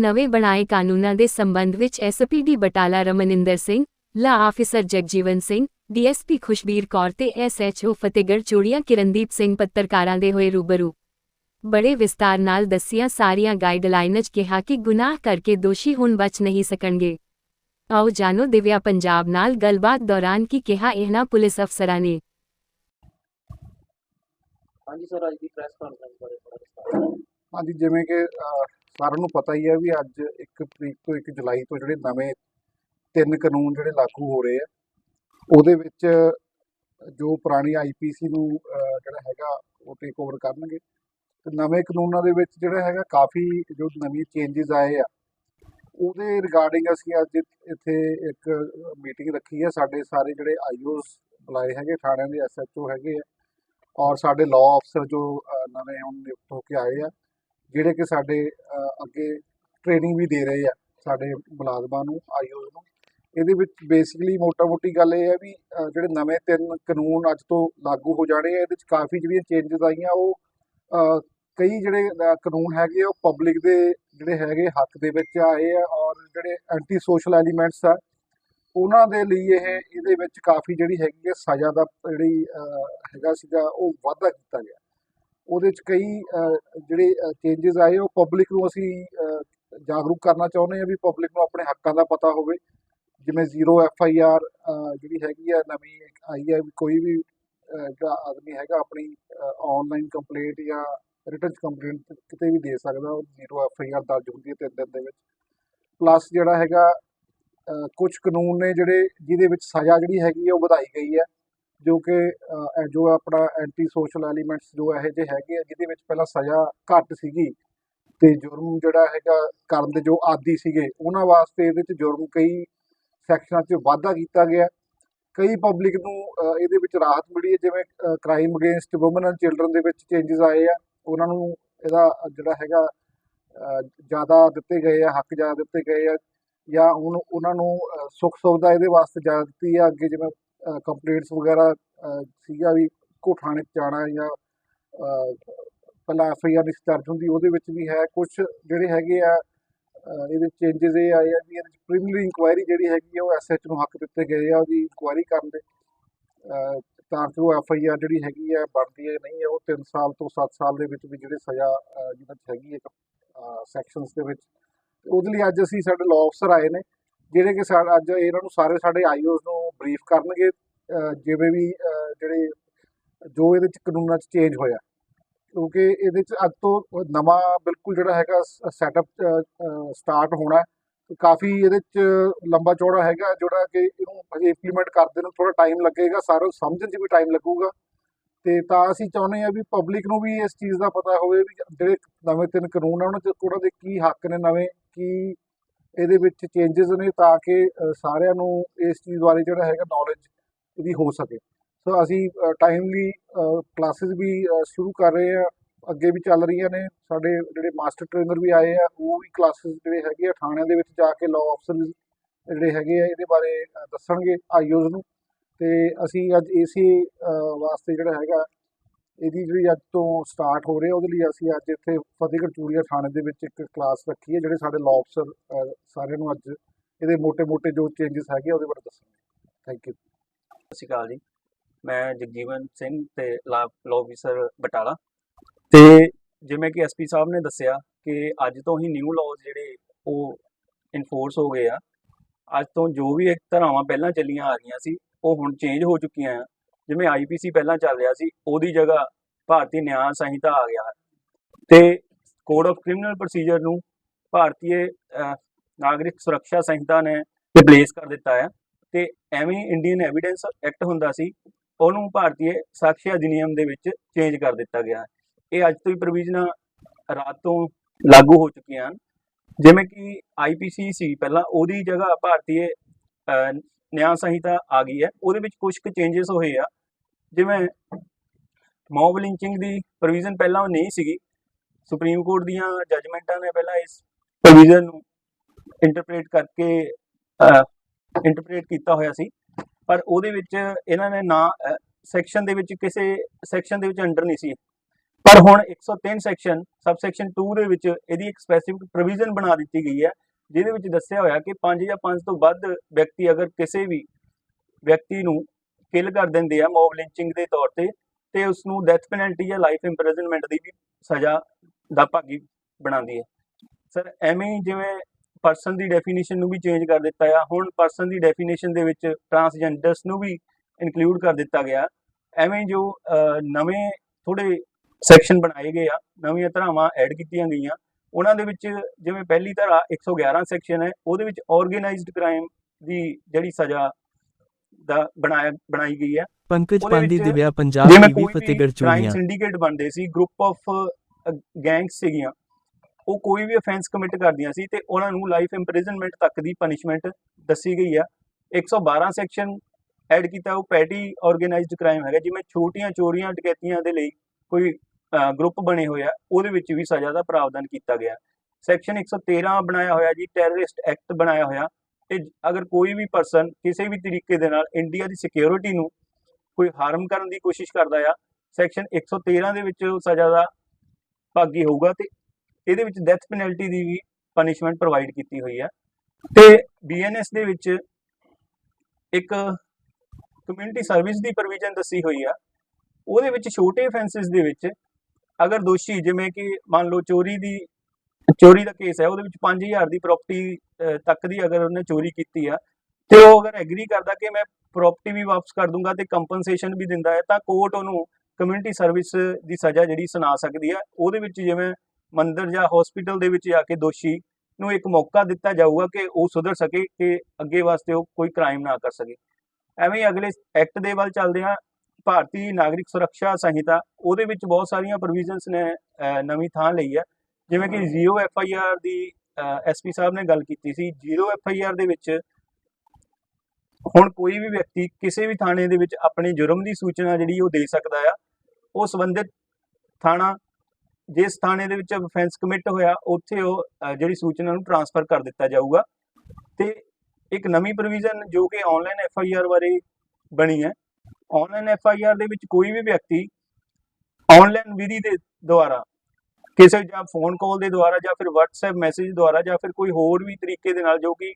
ਨਵੇਂ ਬਣਾਏ ਕਾਨੂੰਨਾਂ ਦੇ ਸੰਬੰਧ ਵਿੱਚ SPD Batala Ramaninder Singh law officer Jagjivan Singh DSP Khushbir Kaur ਤੇ ਐਸਐਚਓ ਫਤਿਹਗੜ੍ਹ ਚੂੜੀਆਂ ਕਿਰਨਦੀਪ ਸਿੰਘ ਪੱਤਰਕਾਰਾਂ ਦੇ ਹੋਏ ਰੂਬਰੂ ਬੜੇ ਵਿਸਤਾਰ ਨਾਲ ਦੱਸੀਆਂ ਸਾਰੀਆਂ ਗਾਈਡਲਾਈਨਜ਼ ਕਿਹਾ ਕਿ ਗੁਨਾਹ ਕਰਕੇ ਦੋਸ਼ੀ ਹੁਣ ਬਚ ਨਹੀਂ ਸਕਣਗੇ ਆਓ ਜਾਣੋ ਦਿਵਿਆ ਪੰਜਾਬ ਨਾਲ ਗੱਲਬਾਤ ਦੌਰਾਨ ਕੀ ਕਿਹਾ ਇਹਨਾਂ ਪੁਲਿਸ ਅਫਸਰਾਂ ਨੇ ਹਾਂਜੀ ਸਰ ਅੱਜ ਦੀ ਪ੍ਰੈਸ ਕਾਨਫਰੰਸ ਬਾਰੇ ਥੋੜਾ ਵਿਸਤਾਰ ਨਾਲ। ਹਾਂਜੀ ਜਿਵੇਂ ਕਿ ਸਾਰਿਆਂ ਨੂੰ ਪਤਾ ਹੀ ਹੈ ਵੀ ਅੱਜ 1 ਤਰੀਕ ਤੋਂ 1 ਜੁਲਾਈ ਤੋਂ ਜਿਹੜੇ ਨਵੇਂ ਤਿੰਨ ਕਾਨੂੰਨ ਜਿਹੜੇ ਲਾਗੂ ਹੋ ਰਹੇ ਆ, ਉਹਦੇ ਵਿੱਚ ਜੋ ਪੁਰਾਣੀ ਆਈਪੀਸੀ ਨੂੰ ਜਿਹੜਾ ਹੈਗਾ, ਉਹ ਟੇਕ ਓਵਰ ਕਰਨਗੇ। ਤੇ ਨਵੇਂ ਕਾਨੂੰਨਾਂ ਦੇ ਵਿੱਚ ਜਿਹੜਾ ਹੈਗਾ, ਕਾਫੀ ਜੋ ਨਵੀਂ ਚੇਂਜਸ ਆਏ ਆ, ਉਹਦੇ ਰਿਗਾਰਡਿੰਗ ਅਸੀਂ ਅੱਜ ਇੱਥੇ ਇੱਕ ਮੀਟਿੰਗ ਰੱਖੀ ਹੈ। ਸਾਡੇ ਸਾਰੇ ਜਿਹੜੇ ਆਈਓਸ ਬੁਲਾਏ ਹੈਗੇ, ਥਾਣਿਆਂ ਦੇ ਐਸਐਚਓ ਹੈਗੇ ਆ, ਔਰ ਸਾਡੇ ਲਾਅ ਅਫਸਰ ਜੋ ਨਵੇਂ ਹੁਣ ਨਿਯੁਕਤ ਹੋ ਕੇ ਆਏ ਆ ਜਿਹੜੇ ਕਿ ਸਾਡੇ ਅੱਗੇ ਟ੍ਰੇਨਿੰਗ ਵੀ ਦੇ ਰਹੇ ਆ ਸਾਡੇ ਮੁਲਾਜ਼ਮਾਂ ਨੂੰ ਆਈਓਜ਼ ਨੂੰ। ਇਹਦੇ ਵਿੱਚ ਬੇਸਿਕਲੀ ਮੋਟਾ-ਮੋਟੀ ਗੱਲ ਇਹ ਹੈ ਵੀ ਜਿਹੜੇ ਨਵੇਂ ਤਿੰਨ ਕਾਨੂੰਨ ਅੱਜ ਤੋਂ ਲਾਗੂ ਹੋ ਜਾਣੇ ਆ ਇਹਦੇ ਵਿੱਚ ਕਾਫੀ ਜਿਹੜੀਆਂ ਚੇਂਜਸ ਆਈਆਂ ਉਹ ਕਈ ਜਿਹੜੇ ਕਾਨੂੰਨ ਹੈਗੇ ਆ, ਉਹ ਪਬਲਿਕ ਦੇ ਜਿਹੜੇ ਹੈਗੇ ਹੱਕ ਦੇ ਵਿੱਚ ਆਏ ਆ ਔਰ ਜਿਹੜੇ ਐਂਟੀ ਸੋਸ਼ਲ ਐਲੀਮੈਂਟਸ ਆ ਉਹਨਾਂ ਦੇ ਲਈ ਇਹ ਇਹਦੇ ਵਿੱਚ ਕਾਫੀ ਜਿਹੜੀ ਹੈਗੀ ਹੈ ਸਜ਼ਾ ਦਾ ਜਿਹੜੀ ਹੈਗਾ ਸੀਗਾ ਉਹ ਵਾਧਾ ਕੀਤਾ ਗਿਆ। ਉਹਦੇ ਚ ਕਈ ਜਿਹੜੇ ਚੇਂਜਸ ਆਏ, ਉਹ ਪਬਲਿਕ ਨੂੰ ਅਸੀਂ ਜਾਗਰੂਕ ਕਰਨਾ ਚਾਹੁੰਦੇ ਹਾਂ ਵੀ ਪਬਲਿਕ ਨੂੰ ਆਪਣੇ ਹੱਕਾਂ ਦਾ ਪਤਾ ਹੋਵੇ। ਜਿਵੇਂ ਜ਼ੀਰੋ ਐਫ ਆਈ ਆਰ ਜਿਹੜੀ ਹੈਗੀ ਆ ਨਵੀਂ ਆਈ ਹੈ ਵੀ ਕੋਈ ਵੀ ਜਿਹੜਾ ਆਦਮੀ ਹੈਗਾ, ਆਪਣੀ ਆਨਲਾਈਨ ਕੰਪਲੇਂਟ ਜਾਂ ਰਿਟਨ ਕੰਪਲੇਂਟ ਕਿਤੇ ਵੀ ਦੇ ਸਕਦਾ, ਉਹ ਜ਼ੀਰੋ ਐਫ ਆਈ ਆਰ ਦਰਜ ਹੁੰਦੀ ਹੈ ਤਿੰਨ ਦਿਨ ਦੇ ਵਿੱਚ। ਪਲੱਸ ਜਿਹੜਾ ਹੈਗਾ ਕੁਝ ਕਾਨੂੰਨ ਨੇ ਜਿਹੜੇ ਜਿਹਦੇ ਵਿੱਚ ਸਜ਼ਾ ਜਿਹੜੀ ਹੈਗੀ ਆ, ਉਹ ਵਧਾਈ ਗਈ ਹੈ ਜੋ ਕਿ ਜੋ ਆਪਣਾ ਐਂਟੀ ਸੋਸ਼ਲ ਐਲੀਮੈਂਟਸ ਜੋ ਇਹੋ ਜਿਹੇ ਹੈਗੇ ਆ, ਜਿਹਦੇ ਵਿੱਚ ਪਹਿਲਾਂ ਸਜ਼ਾ ਘੱਟ ਸੀਗੀ ਤੇ ਜੁਰਮ ਜਿਹੜਾ ਹੈਗਾ ਕਰਨ ਦੇ ਜੋ ਆਦੀ ਸੀਗੇ, ਉਹਨਾਂ ਵਾਸਤੇ ਇਹਦੇ ਚ ਜੁਰਮ ਕਈ ਸੈਕਸ਼ਨਾਂ 'ਚ ਵਾਧਾ ਕੀਤਾ ਗਿਆ। ਕਈ ਪਬਲਿਕ ਨੂੰ ਇਹਦੇ ਵਿੱਚ ਰਾਹਤ ਮਿਲੀ ਹੈ, ਜਿਵੇਂ crime against women and children ਦੇ ਵਿੱਚ ਚੇਂਜਸ ਆਏ ਆ। ਉਹਨਾਂ ਨੂੰ ਇਹਦਾ ਜਿਹੜਾ ਹੈਗਾ ਜ਼ਿਆਦਾ ਦਿੱਤੇ ਗਏ ਆ, ਹੱਕ ਜ਼ਿਆਦਾ ਦਿੱਤੇ ਗਏ ਆ, ਜਾਂ ਉਹਨਾਂ ਨੂੰ ਸੁੱਖ ਸੁਵਿਧਾ ਇਹਦੇ ਵਾਸਤੇ ਜ਼ਿਆਦਾ ਦਿੱਤੀ ਆ। ਅੱਗੇ ਜਿਵੇਂ ਕੰਪਲੇਂਟਸ ਵਗੈਰਾ ਸੀਗਾ ਵੀ ਕੋ ਥਾਣੇ ਜਾਣਾ ਜਾਂ ਪਹਿਲਾਂ ਐਫ ਆਈ ਆਰ ਦਰਜ ਹੁੰਦੀ, ਉਹਦੇ ਵਿੱਚ ਵੀ ਹੈ ਕੁਝ ਜਿਹੜੇ ਹੈਗੇ ਆ ਇਹਦੇ ਚੇਂਜਸ ਇਹ ਆਏ ਆ ਵੀ ਇਹਦੇ ਵਿੱਚ ਇਨਕੁਆਇਰੀ ਜਿਹੜੀ ਹੈਗੀ ਆ, ਉਹ ਐਸਐਚ ਨੂੰ ਹੱਕ ਦਿੱਤੇ ਗਏ ਆ ਉਹਦੀ ਇਨਕੁਆਇਰੀ ਕਰਨ ਦੇ। ਤਾਂ ਕਿ ਉਹ ਐਫ ਆਈ ਆਰ ਜਿਹੜੀ ਹੈਗੀ ਆ ਬਣਦੀ ਹੈ ਨਹੀਂ ਹੈ, ਉਹ 3 ਸਾਲ ਤੋਂ 7 ਸਾਲ ਦੇ ਵਿੱਚ ਵੀ ਜਿਹੜੇ ਸਜ਼ਾ ਜਿਹਨਾਂ 'ਚ ਹੈਗੀ ਹੈ ਸੈਕਸ਼ਨਸ ਦੇ ਵਿੱਚ। ਤੇ ਉਹਦੇ ਲਈ ਅੱਜ ਅਸੀਂ ਸਾਡੇ ਲਾਅ ਅਫਸਰ ਆਏ ਨੇ, ਜਿਹੜੇ ਕਿ ਸਾ- ਅੱਜ ਇਹਨਾਂ ਨੂੰ ਸਾਰੇ ਸਾਡੇ ਆਈਓਸ ਨੂੰ ਬਰੀਫ ਕਰਨਗੇ ਜਿਵੇਂ ਵੀ ਜਿਹੜੇ ਜੋ ਇਹਦੇ ਚ ਕਾਨੂੰਨਾਂ ਚ ਚੇਂਜ ਹੋਇਆ। ਕਿਉਂਕਿ ਇਹਦੇ ਚ ਅੱਜ ਤੋਂ ਨਵਾਂ ਬਿਲਕੁਲ ਜਿਹੜਾ ਹੈਗਾ ਸੈਟਅਪ ਸਟਾਰਟ ਹੋਣਾ ਕਾਫੀ ਇਹਦੇ ਚ ਲੰਬਾ ਚੌੜਾ ਹੈਗਾ, ਜਿਹੜਾ ਕਿ ਇਹਨੂੰ ਹਜੇ ਇੰਪਲੀਮੈਂਟ ਕਰਦੇ ਨੂੰ ਥੋੜਾ ਟਾਈਮ ਲੱਗੇਗਾ ਸਾਰਿਆਂ ਨੂੰ ਸਮਝਣ 'ਚ ਵੀ ਟਾਈਮ ਲੱਗੂਗਾ। ਤੇ ਤਾਂ ਅਸੀਂ ਚਾਹੁੰਦੇ ਹਾਂ ਵੀ ਪਬਲਿਕ ਨੂੰ ਵੀ ਇਸ ਚੀਜ਼ ਦਾ ਪਤਾ ਹੋਵੇ ਵੀ ਜਿਹੜੇ ਨਵੇਂ ਤਿੰਨ ਕਾਨੂੰਨ ਆ, ਉਹਨਾਂ 'ਚ ਉਹਨਾਂ ਦੇ ਕੀ ਹੱਕ ਨੇ, ਨਵੇਂ ਕੀ ਇਹਦੇ ਵਿੱਚ ਚੇਂਜਸ ਨੇ ਤਾਂ ਕਿ ਸਾਰਿਆਂ ਨੂੰ ਇਸ ਚੀਜ਼ ਬਾਰੇ ਜਿਹੜਾ ਹੈਗਾ ਨੌਲੇਜ ਇਹਦੀ ਹੋ ਸਕੇ। ਸੋ ਅਸੀਂ ਟਾਈਮਲੀ ਕਲਾਸਿਸ ਵੀ ਸ਼ੁਰੂ ਕਰ ਰਹੇ ਆ ਅੱਗੇ ਵੀ ਚੱਲ ਰਹੀਆਂ ਨੇ। ਸਾਡੇ ਜਿਹੜੇ ਮਾਸਟਰ ਟ੍ਰੇਨਰ ਵੀ ਆਏ ਆ, ਉਹ ਵੀ ਕਲਾਸਿਸ ਜਿਹੜੇ ਹੈਗੇ ਆ ਥਾਣਿਆਂ ਦੇ ਵਿੱਚ ਜਾ ਕੇ ਲਾਅ ਅਫਸਰ ਜਿਹੜੇ ਹੈਗੇ ਆ, ਇਹਦੇ ਬਾਰੇ ਦੱਸਣਗੇ ਆਈਓਜ਼ ਨੂੰ। ਤੇ ਅਸੀਂ ਅੱਜ ਇਸੇ ਵਾਸਤੇ ਜਿਹੜਾ ਹੈਗਾ ਇਹਦੀ ਜਿਹੜੀ ਅੱਜ ਤੋਂ ਸਟਾਰਟ ਹੋ ਰਹੀ ਹੈ, ਉਹਦੇ ਲਈ ਅਸੀਂ ਅੱਜ ਇੱਥੇ ਫਤਿਹਗੜ੍ਹ ਚੂੜੀਆ ਥਾਣੇ ਦੇ ਵਿੱਚ ਇੱਕ ਕਲਾਸ ਰੱਖੀ ਹੈ, ਜਿਹੜੇ ਸਾਡੇ ਲਾਅ ਅਫਸਰ ਸਾਰਿਆਂ ਨੂੰ ਅੱਜ ਇਹਦੇ ਮੋٹے-ਮੋٹے ਜੋ ਚੇਂजेस ਹੈਗੇ ਉਹਦੇ ਬਾਰੇ ਦੱਸਣਗੇ ਥੈਂਕ ਯੂ ਸਤਿ ਸ਼੍ਰੀ ਅਕਾਲ ਜੀ। ਮੈਂ ਜਗਜੀਵਨ ਸਿੰਘ ਤੇ ਲਾਅ ਅਫਸਰ ਬਟਾਲਾ। ਤੇ ਜਿਵੇਂ ਕਿ ਐਸਪੀ ਸਾਹਿਬ ਨੇ ਦੱਸਿਆ ਕਿ ਅੱਜ ਤੋਂ ਹੀ ਨਿਊ ਲਾਅਜ਼ ਜਿਹੜੇ ਉਹ ਇਨਫੋਰਸ ਹੋ ਗਏ ਆ। ਅੱਜ ਤੋਂ ਜੋ ਵੀ ਇੱਕ ਧਾਰਾਵਾਂ ਪਹਿਲਾਂ ਚੱਲੀਆਂ ਆ ਰਹੀਆਂ ਸੀ, ਉਹ ਹੁਣ ਚੇਂਜ ਹੋ ਚੁੱਕੀਆਂ ਆ। ਜਿਵੇਂ ਆਈਪੀਸੀ ਪਹਿਲਾਂ ਚੱਲ ਰਿਹਾ ਸੀ, ਉਹਦੀ ਜਗ੍ਹਾ ਭਾਰਤੀ ਨਿਆਂ ਸੰਹਿਤਾ ਆ ਗਿਆ ਹੈ। ਤੇ ਕੋਡ ਆਫ ਕ੍ਰਿਮੀਨਲ ਪ੍ਰੋਸੀਜਰ ਨੂੰ ਭਾਰਤੀ ਨਾਗਰਿਕ ਸੁਰੱਖਿਆ ਸੰਹਿਤਾ ਨੇ ਰਿਪਲੇਸ ਕਰ ਦਿੱਤਾ ਹੈ ਤੇ ਐਵੇਂ ਇੰਡੀਅਨ ਐਵੀਡੈਂਸ ਐਕਟ ਹੁੰਦਾ ਸੀ, ਉਹਨੂੰ ਭਾਰਤੀ ਸਾਖੀ ਅਧਿਨਿਯਮ ਦੇ ਵਿੱਚ ਚੇਂਜ ਕਰ ਦਿੱਤਾ ਗਿਆ ਇਹ ਅੱਜ ਤੋਂ ਹੀ ਪ੍ਰੋਵੀਜ਼ਨਾਂ ਰਾਤ ਤੋਂ ਲਾਗੂ ਹੋ ਚੁੱਕੀਆਂ ਹਨ। ਜਿਵੇਂ ਕਿ ਆਈਪੀਸੀ ਸੀ ਪਹਿਲਾਂ, ਉਹਦੀ ਜਗ੍ਹਾ ਭਾਰਤੀ ਨਿਆਂ ਸੰਹਿਤਾ ਆ ਗਈ ਹੈ, ਉਹਦੇ ਵਿੱਚ ਕੁਝ ਕੁ ਚੇਂਜਸ ਹੋਏ ਆ। ਜਿਵੇਂ ਮੌਬ ਲਿੰਚਿੰਗ ਦੀ ਪ੍ਰੋਵੀਜ਼ਨ ਪਹਿਲਾਂ ਨਹੀਂ ਸੀਗੀ, ਸੁਪਰੀਮ ਕੋਰਟ ਦੀਆਂ ਜੱਜਮੈਂਟਾਂ ਨੇ ਪਹਿਲਾਂ ਇਸ ਪ੍ਰੋਵੀਜ਼ਨ ਨੂੰ ਇੰਟਰਪ੍ਰੀਟ ਕਰਕੇ ਇੰਟਰਪ੍ਰੀਟ ਕੀਤਾ ਹੋਇਆ ਸੀ। ਪਰ ਉਹਦੇ ਵਿੱਚ ਇਹਨਾਂ ਨੇ ਨਾ ਸੈਕਸ਼ਨ ਦੇ ਵਿੱਚ ਕਿਸੇ ਸੈਕਸ਼ਨ ਦੇ ਵਿੱਚ ਅੰਡਰ ਨਹੀਂ ਸੀ। ਪਰ ਹੁਣ 103 ਸੈਕਸ਼ਨ ਸਬ ਸੈਕਸ਼ਨ 2 ਦੇ ਵਿੱਚ ਇਹਦੀ ਇੱਕ ਸਪੈਸੀਫਿਕ ਪ੍ਰੋਵੀਜ਼ਨ ਬਣਾ ਦਿੱਤੀ ਗਈ ਹੈ, ਜਿਹਦੇ ਵਿੱਚ ਦੱਸਿਆ ਹੋਇਆ ਕਿ 5 ਜਾਂ 5 ਤੋਂ ਵੱਧ ਵਿਅਕਤੀ ਅਗਰ ਕਿਸੇ ਵੀ ਵਿਅਕਤੀ ਨੂੰ ਕਿਲ ਕਰ ਦਿੰਦੇ ਆ ਮੌਬ ਲਿੰਚਿੰਗ ਦੇ ਤੌਰ ਤੇ ਤੇ ਉਸ ਨੂੰ ਡੈਥ ਪੈਨਲਟੀ ਜਾਂ ਲਾਈਫ ਇੰਪ੍ਰਿਜ਼ਨਮੈਂਟ ਦੀ ਵੀ ਸਜ਼ਾ ਦਾ ਭਾਗੀ ਬਣਾਉਂਦੀ ਹੈ। ਸਰ ਐਵੇਂ ਜਿਵੇਂ ਪਰਸਨ ਦੀ ਡੈਫੀਨੇਸ਼ਨ ਨੂੰ ਵੀ ਚੇਂਜ ਕਰ ਦਿੱਤਾ ਆ, ਹੁਣ ਪਰਸਨ ਦੀ ਡੈਫੀਨੇਸ਼ਨ ਦੇ ਵਿੱਚ ਟਰਾਂਸਜੈਂਡਰਸ ਨੂੰ ਵੀ ਇਨਕਲੂਡ ਕਰ ਦਿੱਤਾ ਗਿਆ। ਐਵੇਂ ਜੋ ਨਵੇਂ ਥੋੜੇ ਸੈਕਸ਼ਨ ਬਣਾਏ ਗਏ ਆ, ਨਵੀਆਂ ਧਾਰਾਵਾਂ ਐਡ ਕੀਤੀਆਂ ਗਈਆਂ, ਉਹਨਾਂ ਦੇ ਵਿੱਚ ਜਿਵੇਂ ਪਹਿਲੀ ਧਾਰਾ 111 ਸੈਕਸ਼ਨ ਹੈ, ਉਹਦੇ ਵਿੱਚ ਆਰਗੇਨਾਈਜ਼ਡ ਕ੍ਰਾਈਮ ਦੀ ਜਿਹੜੀ ਸਜ਼ਾ ਦਾ ਬਣਾਇਆ ਬਣਾਈ ਗਈ ਹੈ। ਪੰਕਜ ਪਾਂਡੀ ਦਿਵਿਆ ਪੰਜਾਬ ਟੀਵੀ ਫਤਿਹਗੜ੍ਹ ਚੂੜੀਆਂ ਸਿੰਡੀਕੇਟ ਬਣਦੇ ਸੀ ਗਰੁੱਪ ਆਫ ਗੈਂਗਸ ਸੀਗੀਆਂ। ਉਹ ਕੋਈ ਵੀ ਅਫੈਂਸ ਕਮਿਟ ਕਰਦੀਆਂ ਸੀ ਤੇ ਉਹਨਾਂ ਨੂੰ ਲਾਈਫ ਇੰਪ੍ਰਿਜ਼ਨਮੈਂਟ ਤੱਕ ਦੀ ਪਨਿਸ਼ਮੈਂਟ ਦੱਸੀ ਗਈ ਆ 112 ਸੈਕਸ਼ਨ ਐਡ ਕੀਤਾ ਉਹ ਪੈਟੀ ਆਰਗੇਨਾਈਜ਼ਡ ਕ੍ਰਾਈਮ ਹੈਗਾ ਜਿਵੇਂ ਛੋਟੀਆਂ ਚੋਰੀਆਂ ਡਕੈਤੀਆਂ ਦੇ ਲਈ ਕੋਈ ਗਰੁੱਪ ਬਣੇ ਹੋਏ ਆ ਉਹਦੇ ਵਿੱਚ ਵੀ ਸਜ਼ਾ ਦਾ ਪ੍ਰਾਵਧਾਨ ਕੀਤਾ ਗਿਆ। ਸੈਕਸ਼ਨ 113 ਬਣਾਇਆ ਹੋਇਆ ਜੀ ਟੈਰਰਿਸਟ ਐਕਟ ਬਣਾਇਆ ਹੋਇਆ। ਤੇ ਅਗਰ ਕੋਈ ਵੀ ਪਰਸਨ ਕਿਸੇ ਵੀ ਤਰੀਕੇ ਦੇ ਨਾਲ ਇੰਡੀਆ ਦੀ ਸਿਕਿਉਰਿਟੀ ਨੂੰ ਕੋਈ ਹਾਰਮ ਕਰਨ ਦੀ ਕੋਸ਼ਿਸ਼ ਕਰਦਾ ਆ ਸੈਕਸ਼ਨ 113 ਦੇ ਵਿੱਚ ਸਜ਼ਾ ਦਾ ਭਾਗੀ ਹੋਊਗਾ ਤੇ ਇਹਦੇ ਵਿੱਚ ਡੈਥ ਪੈਨਲਟੀ ਦੀ ਵੀ ਪਨਿਸ਼ਮੈਂਟ ਪ੍ਰੋਵਾਈਡ ਕੀਤੀ ਹੋਈ ਹੈ ਤੇ ਬੀਐਨਐਸ ਦੇ ਵਿੱਚ ਇੱਕ ਕਮਿਊਨਿਟੀ ਸਰਵਿਸ ਦੀ ਪ੍ਰੋਵੀਜ਼ਨ ਦੱਸੀ ਹੋਈ ਆ। ਉਹਦੇ ਵਿੱਚ ਛੋਟੇ ਅਫੈਂਸਸ ਦੇ ਵਿੱਚ ਅਗਰ ਦੋਸ਼ੀ ਜਿਵੇਂ ਕਿ ਮੰਨ ਲਓ ਚੋਰੀ ਦੀ ਚੋਰੀ ਦਾ ਕੇਸ ਹੈ, ਉਹਦੇ ਵਿੱਚ 5000 ਦੀ ਪ੍ਰਾਪਰਟੀ ਤੱਕ ਦੀ ਅਗਰ ਉਹਨੇ ਚੋਰੀ ਕੀਤੀ ਆ, ਤੇ ਉਹ ਅਗਰ ਐਗਰੀ ਕਰਦਾ ਕਿ ਮੈਂ ਪ੍ਰਾਪਰਟੀ ਵੀ ਵਾਪਸ ਕਰ ਦੂੰਗਾ ਤੇ ਕੰਪਨਸੇਸ਼ਨ ਵੀ ਦਿੰਦਾ ਹੈ, ਤਾਂ ਕੋਰਟ ਉਹਨੂੰ ਕਮਿਊਨਿਟੀ ਸਰਵਿਸ ਦੀ ਸਜ਼ਾ ਜਿਹੜੀ ਸੁਣਾ ਸਕਦੀ ਹੈ ਉਹਦੇ ਵਿੱਚ ਜਿਵੇਂ ਮੰਦਰ ਜਾਂ ਹਸਪੀਟਲ ਦੇ ਵਿੱਚ ਜਾ ਕੇ ਦੋਸ਼ੀ ਨੂੰ ਇੱਕ ਮੌਕਾ ਦਿੱਤਾ ਜਾਊਗਾ ਕਿ ਉਹ ਸੁਧਰ ਸਕੇ ਕਿ ਅੱਗੇ ਵਾਸਤੇ ਉਹ ਕੋਈ ਕ੍ਰਾਈਮ ਨਾ ਕਰ ਸਕੇ। ਐਵੇਂ ਅਗਲੇ ਐਕਟ ਦੇ ਵੱਲ ਚੱਲਦੇ ਹਾਂ। ਭਾਰਤੀ ਨਾਗਰਿਕ ਸੁਰੱਖਿਆ ਸੰਹਿਤਾ, ਉਹਦੇ ਵਿੱਚ ਬਹੁਤ ਸਾਰੀਆਂ ਪ੍ਰੋਵੀਜ਼ਨਸ ਨੇ ਨਵੀਂ ਥਾਂ ਲਈ ਹੈ ਜਿਵੇਂ ਕਿ ਜ਼ੀਰੋ ਐਫ ਆਈ ਆਰ ਦੀ ਐਸਪੀ ਸਾਹਿਬ ਨੇ ਗੱਲ ਕੀਤੀ ਸੀ, ਜ਼ੀਰੋ ਐਫ ਆਈ ਆਰ ਦੇ ਵਿੱਚ ਹੁਣ ਕੋਈ ਵੀ ਵਿਅਕਤੀ ਕਿਸੇ ਵੀ ਥਾਣੇ ਦੇ ਵਿੱਚ ਆਪਣੇ ਜੁਰਮ ਦੀ ਸੂਚਨਾ ਜਿਹੜੀ ਉਹ ਦੇ ਸਕਦਾ ਆ, ਉਹ ਸੰਬੰਧਿਤ ਥਾਣਾ, ਜਿਸ ਥਾਣੇ ਦੇ ਵਿੱਚ ਅਫੈਂਸ ਕਮਿਟ ਹੋਇਆ, ਉੱਥੇ ਉਹ ਜਿਹੜੀ ਸੂਚਨਾ ਨੂੰ ਟ੍ਰਾਂਸਫਰ ਕਰ ਦਿੱਤਾ ਜਾਊਗਾ। ਤੇ ਇੱਕ ਨਵੀਂ ਪ੍ਰੋਵੀਜ਼ਨ ਜੋ ਕਿ ਆਨਲਾਈਨ ਐਫ ਆਈ ਆਰ ਬਾਰੇ ਬਣੀ ਹੈ ਆਨਲਾਈਨ ਐਫ ਆਈ ਆਰ ਦੇ ਵਿੱਚ ਕੋਈ ਵੀ ਵਿਅਕਤੀ ਆਨਲਾਈਨ ਵਿਧੀ ਦੇ ਦੁਆਰਾ ਕਿਸੇ ਜਾਂ ਫੋਨ ਕਾਲ ਦੇ ਦੁਆਰਾ ਜਾਂ ਫਿਰ WhatsApp ਮੈਸੇਜ ਦੁਆਰਾ ਜਾਂ ਫਿਰ ਕੋਈ ਹੋਰ ਵੀ ਤਰੀਕੇ ਦੇ ਨਾਲ ਜੋ ਕਿ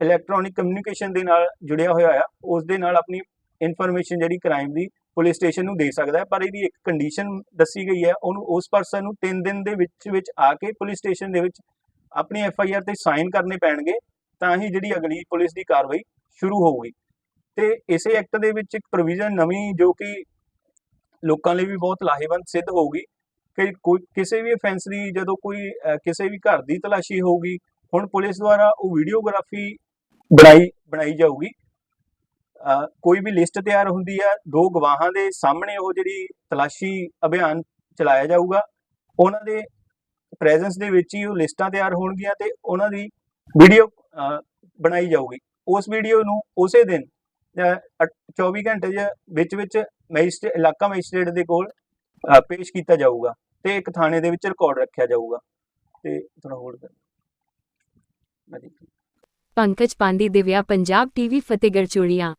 ਇਲੈਕਟ੍ਰੋਨਿਕ ਕਮਿਊਨੀਕੇਸ਼ਨ ਦੇ ਨਾਲ ਜੁੜਿਆ ਹੋਇਆ ਆ, ਉਸ ਦੇ ਨਾਲ ਆਪਣੀ ਇਨਫੋਰਮੇਸ਼ਨ ਜਿਹੜੀ ਕ੍ਰਾਈਮ ਦੀ ਪੁਲਿਸ ਸਟੇਸ਼ਨ ਨੂੰ ਦੇ ਸਕਦਾ ਹੈ, ਪਰ ਇਹਦੀ ਇੱਕ ਕੰਡੀਸ਼ਨ ਦੱਸੀ ਗਈ ਹੈ, ਉਹਨੂੰ ਉਸ ਪਰਸਨ ਨੂੰ 3 ਦਿਨ ਦੇ ਵਿੱਚ ਵਿੱਚ ਆ ਕੇ ਪੁਲਿਸ ਸਟੇਸ਼ਨ ਦੇ ਵਿੱਚ ਆਪਣੀ ਐਫ ਆਈ ਆਰ ਤੇ ਸਾਈਨ ਕਰਨੇ ਪੈਣਗੇ, ਤਾਂ ਹੀ ਜਿਹੜੀ ਅਗਲੀ ਪੁਲਿਸ ਦੀ ਕਾਰਵਾਈ ਸ਼ੁਰੂ ਹੋਊਗੀ। ਤੇ ਇਸੇ ਐਕਟ ਦੇ ਵਿੱਚ ਇੱਕ ਪ੍ਰੋਵੀਜ਼ਨ ਨਵੀਂ ਜੋ ਕਿ ਲੋਕਾਂ ਲਈ ਵੀ ਬਹੁਤ ਲਾਹੇਵੰਦ ਸਿੱਧ ਹੋਊਗੀ ਕਿ ਕੋਈ ਕਿਸੇ ਵੀ ਅਫੈਂਸ ਦੀ ਜਦੋਂ ਕੋਈ ਕਿਸੇ ਵੀ ਘਰ ਦੀ ਤਲਾਸ਼ੀ ਹੋਊਗੀ ਹੁਣ ਪੁਲਿਸ ਦੁਆਰਾ ਉਹ ਵੀਡੀਓਗ੍ਰਾਫੀ ਬਣਾਈ ਬਣਾਈ ਜਾਊਗੀ। ਕੋਈ ਵੀ ਲਿਸਟ ਤਿਆਰ ਹੁੰਦੀ ਹੈ ਦੋ ਗਵਾਹਾਂ ਦੇ ਸਾਹਮਣੇ ਉਹ ਜਿਹੜੀ ਤਲਾਸ਼ੀ ਅਭਿਆਨ ਚਲਾਇਆ ਜਾਊਗਾ ਉਹਨਾਂ ਦੇ ਪ੍ਰੈਜ਼ੈਂਸ ਦੇ ਵਿੱਚ ਹੀ ਉਹ ਲਿਸਟਾਂ ਤਿਆਰ ਹੋਣਗੀਆਂ ਤੇ ਉਹਨਾਂ ਦੀ ਵੀਡੀਓ ਬਣਾਈ ਜਾਊਗੀ। ਉਸ ਵੀਡੀਓ ਨੂੰ ਉਸੇ ਦਿਨ ਅਹ, 24 ਘੰਟੇ ਦੇ ਵਿੱਚ ਵਿੱਚ ਮੈਜਿਸਟ੍ਰੇਟ ਇਲਾਕਾ ਮੈਜਿਸਟ੍ਰੇਟ ਦੇ ਕੋਲ ਪੇਸ਼ ਕੀਤਾ ਜਾਊਗਾ। ਤੇ ਇੱਕ ਥਾਣੇ ਦੇ ਵਿੱਚ ਰਿਕਾਰਡ ਰੱਖਿਆ ਜਾਊਗਾ। ਤੇ ਥੋੜਾ ਹੋਲਡ ਕਰ ਮੈਂ ਦੇਖ। ਪੰਕਜ ਪਾਂਡੀ ਦਿਵਿਆ ਪੰਜਾਬ ਟੀਵੀ ਫਤਿਹਗੜ੍ਹ ਚੂੜੀਆਂ